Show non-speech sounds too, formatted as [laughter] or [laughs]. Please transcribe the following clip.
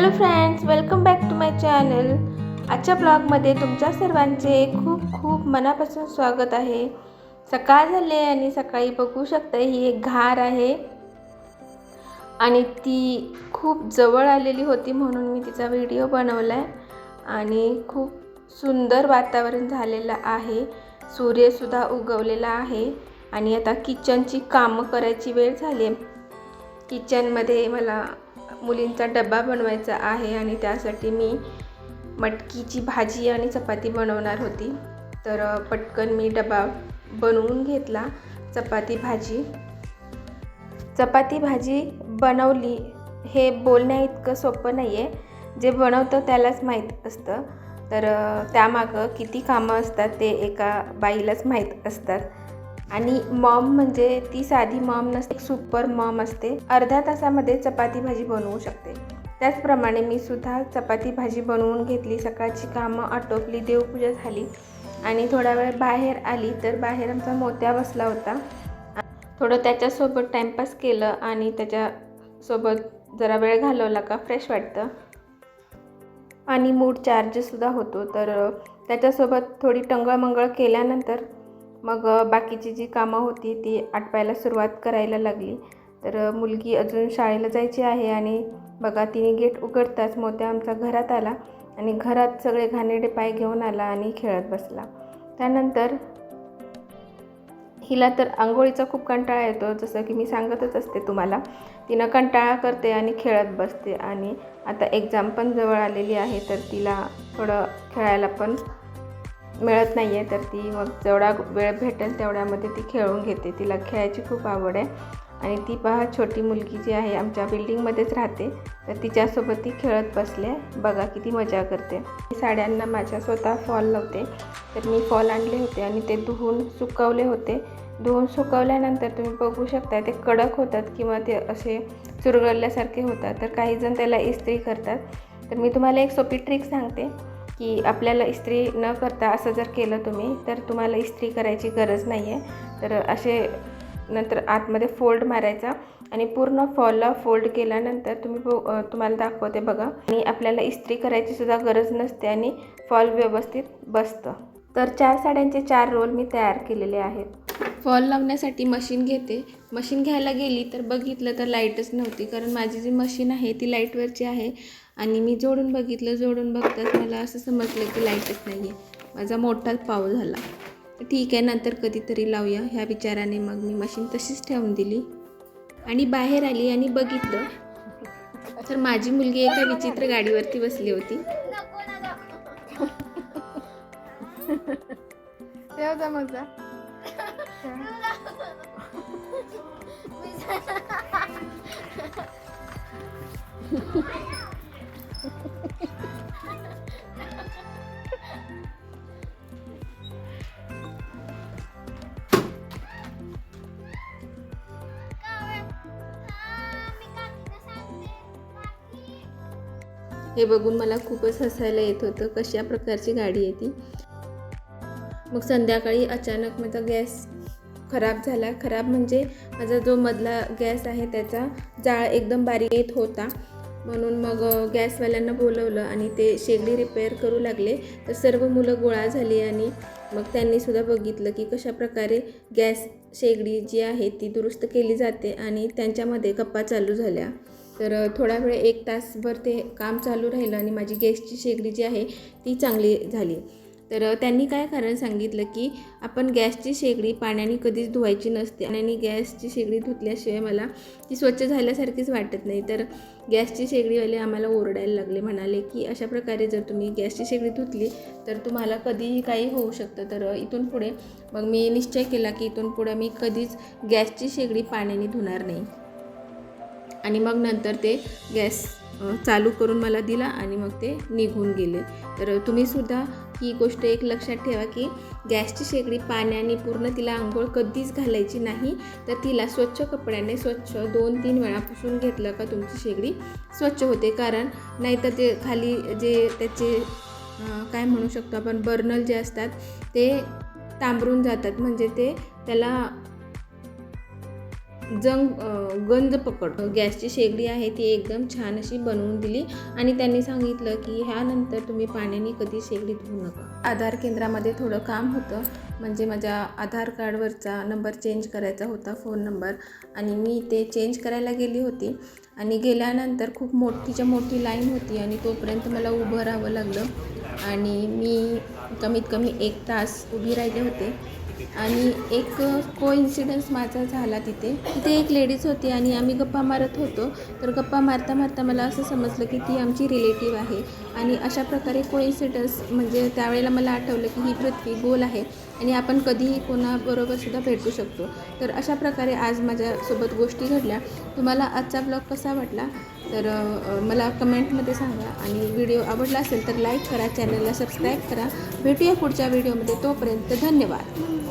Hello friends welcome back to my channel. आजच्या ब्लॉगमध्ये तुमच्या सर्वांचे खूप खूप मनापासून स्वागत आहे. सकाळ झाले आणि सकाळी बघू शकता ही एक घार आहे. आणि ती खूप जवळ आलेली होती म्हणून मी तिचा व्हिडिओ बनवला आहे आणि खूप सुंदर वातावरण झालेलं आहे. सूर्यसुद्धा उगवलेला आहे. आणि आता किचनची कामं करायची वेळ झाली आहे. किचनमध्ये मला मुलींचा डबा बनवायचा आहे आणि त्यासाठी मी मटकीची भाजी आणि चपाती बनवणार होती. तर पटकन मी डबा बनवून घेतला चपाती भाजी. चपाती भाजी बनवली हे बोलण्या इतकं सोपं नाही आहे जे बनवतं त्यालाच माहीत असतं. तर त्यामागं किती कामं असतात ते एका बाईलाच माहीत असतात. आणि मॉम म्हणजे ती साधी मॉम नसते सुपर मॉम असते. अर्ध्या तासामध्ये चपाती भाजी बनवू शकते. त्याचप्रमाणे मी सुद्धा चपाती भाजी बनवून घेतली सकाळची कामं आटोपली देवपूजा झाली आणि थोडा वेळ बाहेर आली तर बाहेर आमचा मोत्या बसला होता. थोडं त्याच्यासोबत टाईमपास केलं आणि त्याच्यासोबत जरा वेळ घालवला का फ्रेश वाटतं. आणि मूड चार्जसुद्धा होतो. तर त्याच्यासोबत थोडी टंगळमंगळ केल्यानंतर मग बाकीची जी कामं होती ती आटपायला सुरुवात करायला लागली. तर मुलगी अजून शाळेला जायची आहे आणि बघा तिने गेट उघडताच मोत्या आमचा घरात आला आणि घरात सगळे घाणेरडे पाय घेऊन आला आणि खेळत बसला. त्यानंतर हिला तर आंघोळीचा खूप कंटाळा येतो जसं की मी सांगतच असते तुम्हाला. तिनं कंटाळा करते आणि खेळत बसते आणि आता एक्झाम पण जवळ आलेली आहे तर तिला थोडं खेळायला पण मिळत नाही आहे तर ती मग जेवढा वेळ भेटेल तेवढ्यामध्ये ती खेळून घेते. तिला खेळायची खूप आवड आहे. आणि ती पहा छोटी मुलगी जी आहे आमच्या बिल्डिंगमध्येच राहते. तर तिच्यासोबत ती खेळत बसले बघा किती मजा करते. मी साड्यांना माझ्या स्वतः फॉल लावते. तर मी फॉल आणले होते आणि ते धुवून सुकवले होते. धुवून सुकवल्यानंतर तुम्ही बघू शकता ते कडक होतात किंवा ते असे चुरगळल्यासारखे होतात. तर काहीजण त्याला इस्त्री करतात. तर मी तुम्हाला एक सोपी ट्रिक सांगते. की आपल्याला इस्त्री न करता असं जर केलं तुम्ही तर तुम्हाला इस्त्री करायची गरज नाही आहे तर असे नंतर आतमध्ये फोल्ड मारायचा आणि पूर्ण फॉलला फोल्ड केल्यानंतर तुम्ही तुम्हाला दाखवते बघा. आणि आपल्याला इस्त्री करायची सुद्धा गरज नसते आणि फॉल व्यवस्थित बसतं. तर चार साड्यांचे चार रोल मी तयार केलेले आहेत. फॉल लावण्यासाठी मशीन घेते. मशीन घ्यायला गेली तर बघितलं तर लाईटच नव्हती. कारण माझी जी मशीन आहे ती लाईटवरची आहे. आणि मी जोडून बघितलं जोडून बघताच मला असं समजलं की लाईटच नाही आहे माझा मोठाच पाव झाला. ठीक आहे नंतर कधीतरी लावूया. ह्या विचाराने मग मी मशीन तशीच ठेवून दिली. आणि बाहेर आली आणि बघितलं. तर माझी मुलगी एका विचित्र गाडीवरती बसली होती. [laughs] तेव्हा मजा हे बघून मला खूपच हसायला येत होतं कशा प्रकारची गाडी आहे ती. मग संध्याकाळी अचानक माझा गॅस खराब झाला. खराब म्हणजे माझा जो मधला गॅस आहे त्याचा जाळ एकदम बारीक येत होता. म्हणून मग गॅसवाल्यांना बोलवलं आणि ते शेगडी रिपेअर करू लागले. तर सर्व मुलं गोळा झाली आणि मग त्यांनी सुद्धा बघितलं की कशा प्रकारे गॅस शेगडी जी आहे ती दुरुस्त केली जाते आणि त्यांच्यामध्ये गप्पा चालू झाल्या. तर थोडा वेळ एक तासभर ते काम चालू राहिलं आणि माझी गॅसची शेगडी जी आहे ती चांगली झाली. तर त्यांनी काय कारण सांगितलं की आपण गॅसची शेगडी पाण्याने कधीच धुवायची नसते. आणि गॅसची शेगडी धुतल्याशिवाय मला ती स्वच्छ झाल्यासारखीच वाटत नाही. तर गॅसची शेगडीवाले आम्हाला ओरडायला लागले. म्हणाले की अशा प्रकारे जर तुम्ही गॅसची शेगडी धुतली तर तुम्हाला कधीही काही होऊ शकतं. तर इथून पुढे मग मी निश्चय केला की इथून पुढे मी कधीच गॅसची शेगडी पाण्याने धुणार नाही. आणि मग नंतर ते गॅस चालू करून मला दिला आणि मग ते निघून गेले. तर तुम्हीसुद्धा ही गोष्ट एक लक्षात ठेवा की गॅसची शेगडी पाण्याने पूर्ण तिला आंघोळ कधीच घालायची नाही. तर तिला स्वच्छ कपड्याने स्वच्छ दोन तीन वेळा पुसून घेतलं का तुमची शेगडी स्वच्छ होते. कारण नाहीतर ते खाली जे त्याचे काय म्हणू शकतो आपण बर्नल जे असतात ते तांबरून जातात. म्हणजे ते त्याला जंग गंज पकड. गॅसची शेगडी आहे ती एकदम छान अशी बनवून दिली आणि त्यांनी सांगितलं की ह्यानंतर तुम्ही पाण्याने कधी शेगडी धुवू नका. आधार केंद्रामध्ये थोडं काम होतं. म्हणजे माझ्या आधार कार्डवरचा नंबर चेंज करायचा होता फोन नंबर. आणि मी ते चेंज करायला गेली होती. आणि गेल्यानंतर खूप मोठीच्या मोठी लाईन होती आणि तोपर्यंत मला उभं राहावं लागलं. आणि मी कमीत कमी एक तास उभी राहिले होते. आणि एक को इन्सिडन्स माझा झाला तिथे. तिथे एक लेडीज होती आणि आम्ही गप्पा मारत होतो. तर गप्पा मारता मारता मला असं समजलं की ती आमची रिलेटिव्ह आहे. आणि अशा प्रकारे को इन्सिडन्स म्हणजे त्यावेळेला मला आठवलं की ही पृथ्वी गोल आहे आणि आपण कधीही कोणाबरोबरसुद्धा भेटू शकतो. तर अशा प्रकारे आज माझ्यासोबत गोष्टी घडल्या. तुम्हाला आजचा ब्लॉग कसा वाटला? तर मला कमेंटमध्ये सांगा. आणि व्हिडिओ आवडला असेल तर लाईक करा चॅनलला सबस्क्राईब करा. भेटूया पुढच्या व्हिडिओमध्ये तोपर्यंत धन्यवाद.